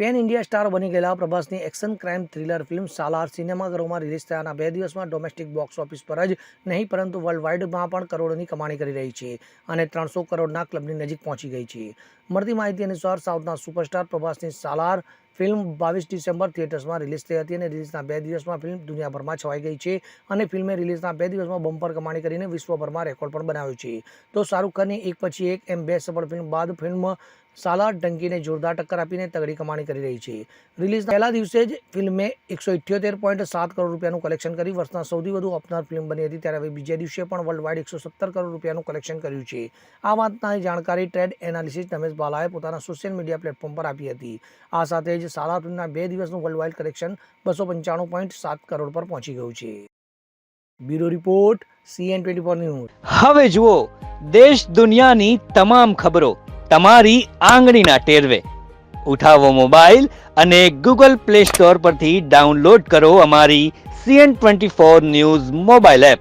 Pen India star બની ગયેલા પ્રભાસની action crime thriller film Salaar સિનેમાઘરોમાં release થયાના બે દિવસમાં ડોમેસ્ટિક બોક્સ ઓફિસ પર જ નહીં, પરંતુ વર્લ્ડ વાઇડમાં પણ કરોડોની કમાણી કરી રહી છે અને ત્રણસો કરોડના ક્લબની નજીક પહોંચી ગઈ છે. મળતી માહિતી અનુસાર સાઉથના સુપરસ્ટાર પ્રભાસની સાલાર ફિલ્મ બાવીસ ડિસેમ્બર થિયેટર્સમાં રિલીઝ થઈ હતી અને રિલીઝના બે દિવસમાં ફિલ્મ દુનિયાભરમાં છવાઈ ગઈ છે અને ફિલ્મે રિલીઝના બે દિવસમાં બમ્પર કમાણી કરીને વિશ્વભરમાં રેકોર્ડ પણ બનાવ્યો છે. તો શાહરૂખ ખાનની એક પછી એક એમ બે સફળ ફિલ્મ બાદ ફિલ્મ સાલાર ડંકીને જોરદાર ટક્કર આપીને તગડી કમાણી કરી રહી છે. રિલીઝના પહેલા દિવસે જ ફિલ્મે એકસો ઇઠ્યોતેર પોઈન્ટ સાત કરોડ રૂપિયાનું કલેક્શન કરી વર્ષના સૌથી વધુ ઓપનર ફિલ્મ બની હતી ત્યારે હવે બીજા દિવસે પણ વર્લ્ડ વાઇડ એકસો સત્તર કરોડ રૂપિયાનું કલેક્શન કર્યું છે. આ વાતના જાણકારી ટ્રેડ એનાલિસિસ રમેશ બાલાએ પોતાના સોશિયલ મીડિયા પ્લેટફોર્મ પર આપી હતી. આ સાથે જ સાલાર ફિલ્મના બે દિવસનું વર્લ્ડ વાઇડ બસો પંચાણું પોઈન્ટ સાત કરોડ પર પહોંચી ગયું છે. Bureau report CN twenty four news. હવે જુઓ, દેશ દુનિયાની તમામ ખબરો તમારી આંગળીના ટેરવે. ઉઠાવો મોબાઈલ અને ગૂગલ પ્લે સ્ટોર પરથી ડાઉનલોડ કરો અમારી CN twenty four news mobile app.